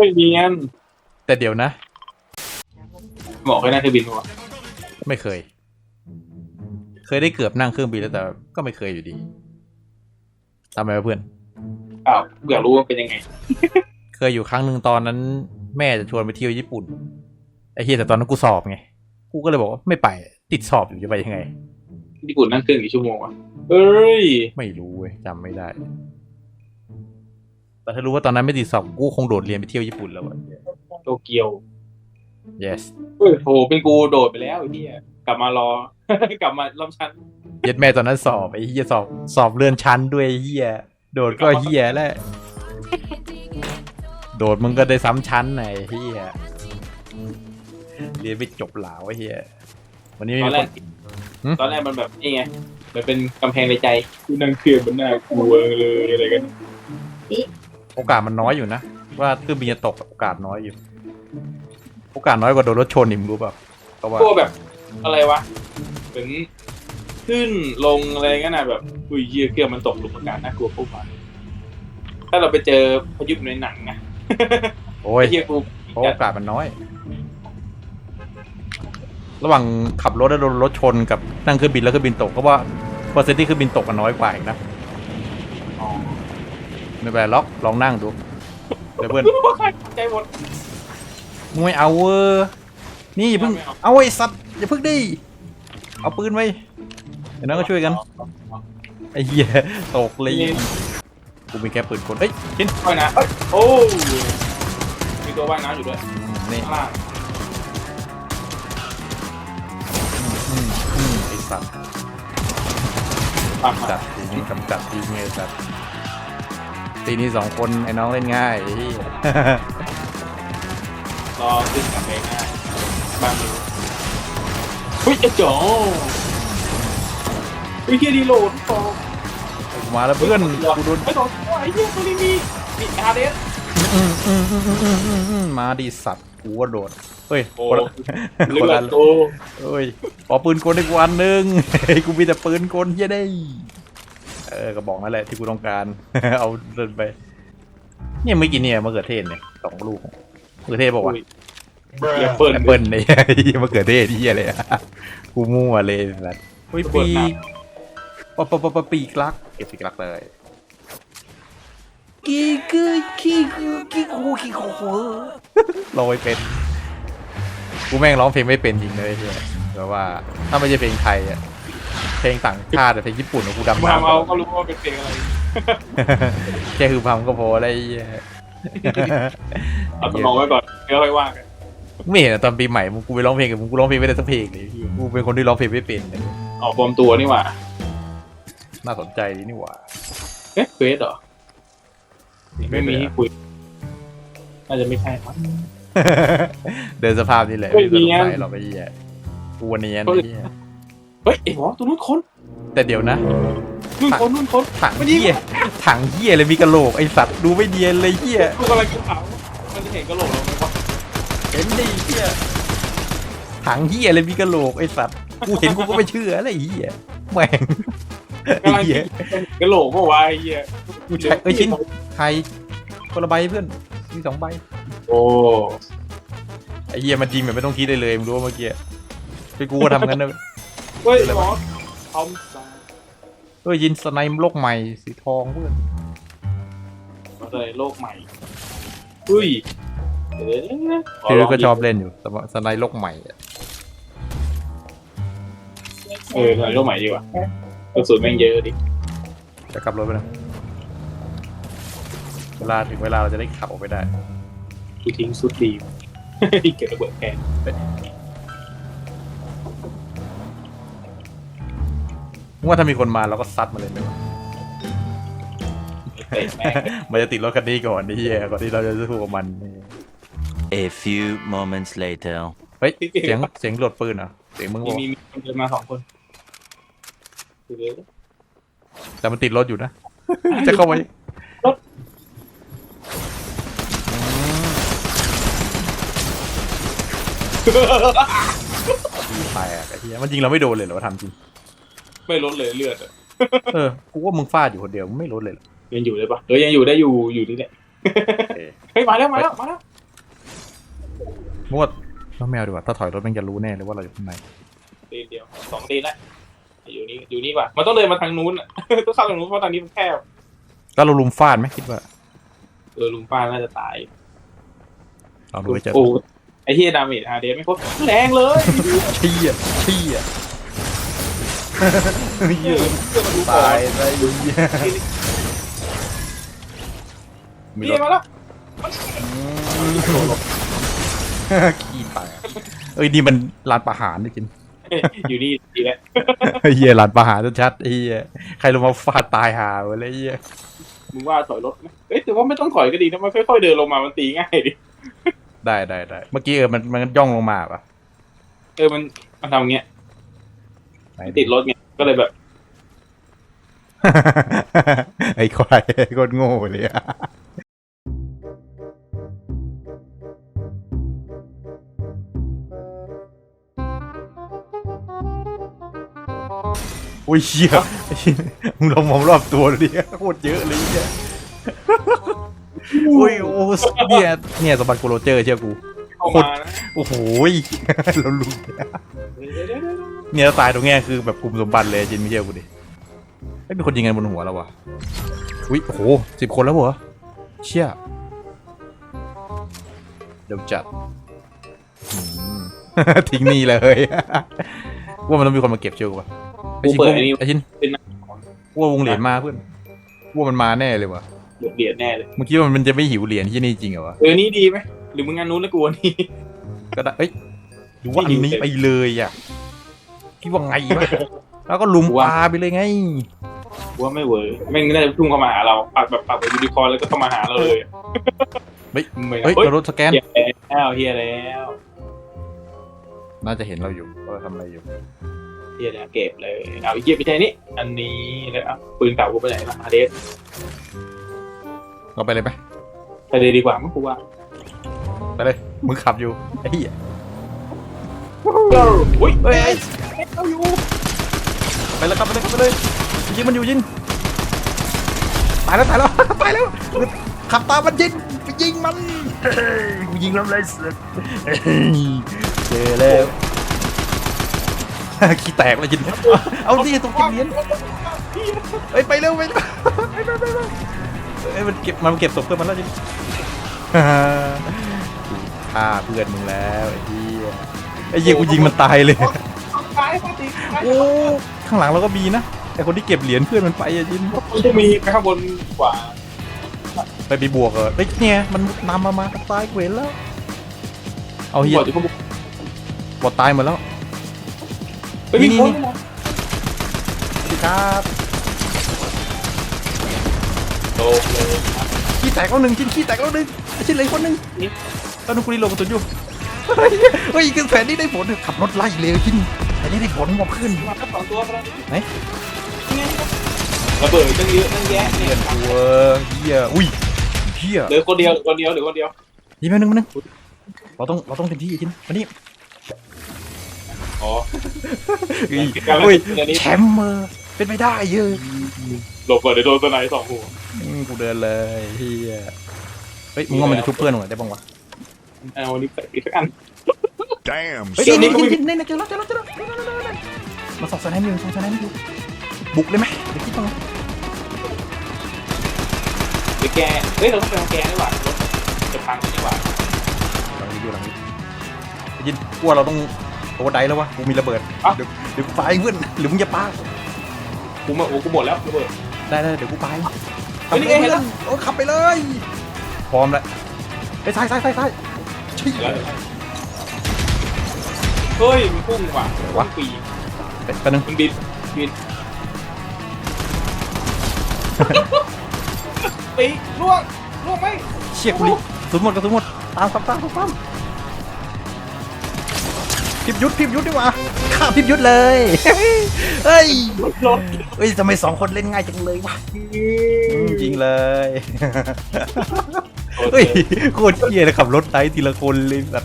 ไม่เนียนแต่เดี๋ยวนะหมอกให้นั่งเครื่องบินปะวะไม่เคย เคยได้เกือบนั่งเครื่องบินแล้วแต่ก็ไม่เคยอยู่ดีทำไมวะเพื่อน อ้าวอยากรู้ว่าเป็นยังไง เคยอยู่ครั้งหนึ่งตอนนั้น แม่จะชวนไปเที่ยวญี่ปุ่นไอ้เฮียแต่ตอนนั้นกูสอบไง กูก็เลยบอกว่าไม่ไปติดสอบอยู่จะไปยังไง ญี่ปุ่นนั่งเครื่องกี่ชั่วโมงวะเอ้ย ไม่รู้เว้ยจำไม่ได้ แต่ถ้ารู้ว่าตอนนั้นไม่ติดสอบกูคงโดดเรียนไปเที่ยวญี่ปุ่นแล้วอะ โตเกียว yes เฮ้ยโหเป็นกูโดดไปแล้วไอ้เหี้ยกลับมารอ กลับมาล้ำชั้นเย็ดแม่ตอนนั้นสอบไอ้เฮียสอบสอบเลื่อนชั้นด้วยไอ้เฮียโดดก็เฮียแล้วโดดมึงก็ได้ซ้ำชั้นไอ้เฮียเรียนไม่จบหลาวไอ้เฮียวันนี้ตมีอนแรคกนหึตอนแรกมันแบบนี่ไงมันเป็นกำแพงในใจกูนั่งเครื่องมันน่ากลัวเลยอะไรกัน โอกาสมันน้อยอยู่นะ ว่าเครื่องบินจะตกโอกาสน้อยอยู่ โอกาสน้อยกว่าโดนรถชนนี่มึงรู้เปล่าเพราะว่าพวกแบบอะไรวะเหมือนขึ้นลงอะไรเงี้ยนะแบบอุ้ยเหี้ยเครื่องมันตกหลุมอากาศน่ากลัวพวกมันถ้าเราไปเจอพายุในหนังนะโอ้ยไอ้เหี้ยกูเพราะโอกาสมันน้อย ระหว่างขับรถแล้วโดนรถชนกับนั่งเครื่องบินแล้วเครื่องบินตกก็ว่าเปอร์เซ็นต์ที่เครื่องบินตกมันน้อยกว่าอีกนะอ๋อ ไม่เป็นไรล็อกลองนั่งดูเดี๋ยวเพื่อนใครใจหมด มึงไม่เอาเวอร์นี่อย่าเพิ่ง ไม่เอา เอาไอ้สัตว์อย่าเพิ่งดิ เอาปืนไว้เดี๋ยวนั้นก็ช่วยกัน ไอ้เหี้ยตกเลย กูมีแค่ปืนคนเอ้ยชินว่ายน้ำเอ้ยโอ้มีตัวว่ายน้ำอยู่ด้วยนี่ข้างล่างอืมอืมไอ้สัตว์ปากจัดทีนี้กำจัดทีไงสัตว์ ทีนี้สองคนไอ้น้องเล่นง่ายไอ้เหี้ยรอขึ้นกลับไปง่ายบ้านนี้เฮ้ยไอ้จ๋อเฮ้ยเฮียดีโหลดต่อกูมาแล้วเพื่อนกูโดนไม่ต้องไอ้เฮียตัวนี้มีมีอาร์เดสอืมอืมอืมอืมอืมอืมอืมมาดิสัตว์กูว่าโดดเฮ้ยโอ้คนละเลืคนอละดโตเฮ้ยขอปืนกลให้กูอันหนึงเฮ้ยกูมีแต่ปืนกลเหี้ยได้ เออกระบอกนั่นแหละที่กูต้องการ เอาเดินไป เนี่ยเมื่อกี้เนี่ยมะเขือเทศเนี่ยสองลูกมะเขือเทศบอกว่าอย่าเปิดแอปเปิลเนี่ยเหี้ยมะเขือเทศที่อะไรอะกูมั่วเลยนะเฮ้ยปีกปะปะปะปะปีกลัก เก็บปีกลักเลยกีกือขี้คือขี้คูขี้คูลอยเป็น กูแม่งร้องเพลงไม่เป็นจริงเลยเฮียแบบว่าถ้าไม่ใช่เพลงไทยอะ เพลงต่างชาติอะเพลงญี่ปุ่นอะกูดำมาน้ำเอาก็รู้ว่าเป็นเพลงอะไรแค่คือพัมก็พออะไรเหี้ยเอาสมองไว้ก่อนเดี๋ยวค่อยว่ากันไม่เห็นอะตอนปีใหม่มึงกูไปร้องเพลงกับมึงกูร้องเพลงไม่ได้สักเพลงเลยพี่กูเป็นคนที่ร้องเพลงไม่เป็นเลยออกปลอมตัวนี่หว่าน่าสนใจดีนี่หว่าเอ๊ะเควสเหรอไม่มีให้คุยน่าจะไม่ใช่มั้งเดินสภาพนี่แหละเฮ้ยไม่สเนียนนใจหรอกไอ้เหี้ยกูเนียนไอ้ เหี้ยเฮ้ยไอ้หมอตัวนู้นคนแต่เดี๋ยวนะ นู่นคนนู่นคนถังไม่ดีเหี้ยถังเหี้ยเลยมีกระโหลกไอสัตว์ดูไม่เนียนเลยเหี้ยกูกำลังกินเผามันจะเห็นกระโหลกเราไหมวะเห็นดิเหี้ยถังเหี้ยเลยมีกระโหลกไอสัตว์กูเห็นกูก็ไม่เชื่ออะไรเหี้ยแม่งไอ้กำลังเหี้ยกินกระโหลกเมื่อวานไอ้เหี้ยกูใช้เอ้ยชิ้นใครคนละใบเพื่อนมีสองใบโอ้ไอ้เหี้ยมันจริงแบบไม่ต้องคิดเลยเลยมึงรู้ว่าเมื่อกี้ไปกูก็ทำงั้นนะ เฮ้ยหมอทอมสันเอ้ยยินสไนม์โลกใหม่สีทองเพื่อนมาเลยโลกใหม่อุ้ยเดี๋ยวๆขคือลงก็ชอบเล่นอยู่สไนสไนม์โลกใหม่อะเออใส่โลกใหม่ดีกว่ากระสุนแม่งเยอะดิจะกลับรถไปนะเวลาถึงเวลาเราจะได้ขับออกไปได้กูทิ้งสุดดี เก็บระเบิดแทน ว่าถ้ามีคนมาเราก็ซัดมาเลยไหมวะเตะแม่งมันจะติดรถคันนี้ก่อนนี่เฮียก่อนที่เราจะสู้กับมันนี่ A few moments later. เฮ้ยเสียงเสียงโหลดปืนเหรอเสียงมึงมีบอกมีมีคนเดินมาสองคนเดี๋ยวแต่มันติดรถอยู่นะ จะเข้าไปรถอืมแตกไอ้เหี้ยมันยิงเราไม่โดนเลยเหรอวะทำจริง ไม่ลดเลยเลือดอะเออ กูว่ามึงฟาดอยู่คนเดียวมึงไม่ลดเลยเหรอยังอยู่ได้ปะเออยังอยู่ได้อยู่อยู่นี่แหละเออเฮ้ยมาแล้วมาแล้วมาแล้วมวดน้องแมวดีกว่า ถ้าถอยรถมันจะรู้แน่เลยว่าเราอยู่ข้างในตีนเดียวสองตีนแล้วอยู่นี่อยู่นี่กว่ามันต้องเดินมาทางนู้นอะ ต้องเข้าทางนู้นเพราะทางนี้มันแคบแล้วเราลุมฟาดไหมคิดว่า เออลุงป้าน่าจะตายลองดูให้เจอโอ้ไอ้ที่ดาเมจฮาเดสไม่ครบแรงเลย เชี่ยเชี่ย เยอะเพื่อมาดูก่อตายนได้เหี้ยมีพี่รถมาแล้วขี้แตกเอ้ยนี่มันร้านประหารนี่จริงอยู่นี่ดีแล้วเฮียร้านประหารชัดๆไอ้เฮียใครลงมาฟาดตายหาไปเลยไอ้เฮียมึงว่าถอยรถไหมเอ้ยแต่ว่าไม่ต้องถอยก็ดีนะมันค่อยๆเดินลงมามันตีง่ายดิได้ได้ได้เมื่อกี้เออมันมันย่องลงมาปะเออมันมันทำอย่างเงี้ยไหน ติดรถไงก็เลยแบบ ไอ้ควายไอ้คนโง่เลยอะโอ้ยเชี่ยมึงลองมองรอบตัวดิโคตรเยอะเลยเนี่ยโอ้ยโอ้เนี่ยเนี่ยสมบัติกูโรเจอร์เชื่อกูเข้าโคตรมานะโอ้โหยเรารู้เดี๋ยวเดี๋ยว เดี๋ยวเนี่ยตายตรงเนี้ยคือแบบกลุ่มสมบัติเลยจินไม่เชื่อกูดิไม่มีคนยิงกันบนหัวแล้ววะอุ้ยโอ้โหสิบคนแล้วเหรอเชี่ยเดี๋ยวจัดอืมทิ้งนี่เลย ว่ามันต้องมีคนมาเก็บเชื่อกูปะไอกูชินเปิดอันนี้ไอชินเป็นหนังว่าวงเหรียญมาเพื่อนว่ามันมาแน่เลยวะเหรียญแน่เลยเมื่อกี้มันจะไม่หิวเหรียญที่นี่จริงเหรอวะเออนี่ดีไหมหรือมึงงานนู้นแล้วกูอันนี้ก็ได้เอ้ยหรือว่าอันไม่หิวนี้เลยไปเลยอะ คิดว่าไงวะแล้วก็ลุมปลาไปเลยไงกูว่าไม่เวิร์กแม่งน่าจะพุ่งเข้ามาหาเราปักแบบปักแบบยูนิคอร์นแล้วก็เข้ามาหาเราเลยเฮ้ยไม่เฮ้ยเฮ้ยเรารถสแกนเฮียแล้วเฮียแล้ว น่าจะเห็นเราอยู่ว่าเราทำอะไรอยู่เฮียแล้วเก็บเลยเอาอีกเก็บไปใจนี้อันนี้แล้วเอาปืนเก่ากูไปไหนละฮาเดสเราไปเลยไหมไปเลยดีกว่ามั้งกูว่าไปเลยมึงขับอยู่ไอ้เหี้ยอุ้ยเฮ้ยเอ้ย เอาอยู่ไปแล้วครับไปเลยครับไปเลยยิงมันอยู่ยิงตายแล้วตายแล้ว ตายแล้วขับตามมันยิงไปยิงมันเฮ้ยกูยิงแล้วเลยเสือกเฮ้ยเจอแล้วขี้แตกเลยยินเอาดิตรงเก็บเหรียญเฮ้ยไปเร็วไปเร็วไปไปไปไปเอ้ยมันเก็บมันเก็บศพเพื่อนมันแล้วจินฆ่าเพื่อนมึงแล้วไอ้เหี้ยไอ้เหี้ยกูยิงมันตายเลย ตายปโอ้ข้างหลังเราก็มีนะแต่คนที่เก็บเหรียญเพื่อนมันไปอะจินมันจะมีไปข้างบนกว่าไปไปบวกเหรอเฮ้ยเนี่ยมันนำมามาตายเกวนแล้ว เอาเฮียบอกที่เขาบอกบอดตายหมดแล้วเฮ้ยมีคนนี่สวัสดีครับโตเลยขี้แตกแล้วหนึ่งชิ้นขี้แตกแล้วหนึ่งไอ้ชิ้นเหลยคนหนึ่งตอนนู้นกูรีโหลดกระสุนอยู่เฮ้ยเฮ้ยคือแผนนี้ได้ผลขับรถไล่เลยชิ้น แผนนี้ได้ผลบอกขึ้นมาแค่สองตัวก็ได้ไหนไงระเบิดตั้งเยอะตั้งแยะเนี่ยตัวเฮียอุ้ยเฮียเหลือคนเดียวเหลือคนเดียวเหลือคนเดียวยิงมาหนึ่งมาหนึ่งเราต้องเราต้องเต็มที่ชิ้นมานี่อ๋อเฮ้ยการเฮ้ยเล่นนี้แชมป์เมอร์เป็นไปได้เยอะหลบก่อนเดี๋ยวโดนตัวไหนสองหัวอืมกูเดินเลยเฮียเฮ้ยมึงว่ามันจะชุบเพื่อนหน่อยได้บ้างวะเอาวันนี้อีกสักอัน Damn, เฮ้ยเดี๋ยวนี้นี่ก็นี่มีนี่นี่เจอแล้วเจอแล้วเจอแล้วมาสองสไนด์อยู่สองสไนด์อยู่บุกเลยไหมเดี๋ยวคิดต้องเดี๋ยวแกเฮ้ยเราต้องไปเอาแกดีกว่ารถจะพังดีกว่าหลังนี้อยู่หลังนี้ได้ยินกลัวเราต้องโอ้ไดแล้ววะกูมีระเบิดเดี๋ยวเดี๋ยวกูไปเพื่อนหรือมึงจะปากูมาโอ้กูหมดแล้วระเบิด ได้ได้เดี๋ยวกูไปเฮ้ยนี่ไงเห็นแล้วโอ้ขับไปเลย พร้อมแล้วไปซ้ายซ้ายซ้ายซ้ายชี้ เฮ้ยมันพุ่งว่ะวะ ปีไปไปหนึ่งมันบินบินปีล่วงล่วงไหมเชี่ยกูรีสุดหมดกระสุนหมดตามตามตามตามตามพิบยุทธพิบยุทธดีกว่าฆ่าพิบยุทธเลย เฮ้ยรถเฮ้ยทำไมสองคนเล่นง่ายจังเลยวะจริงเลย เฮ้ยโคตรเที่ยเลยขับรถไต่ทีละคนเลยแบบ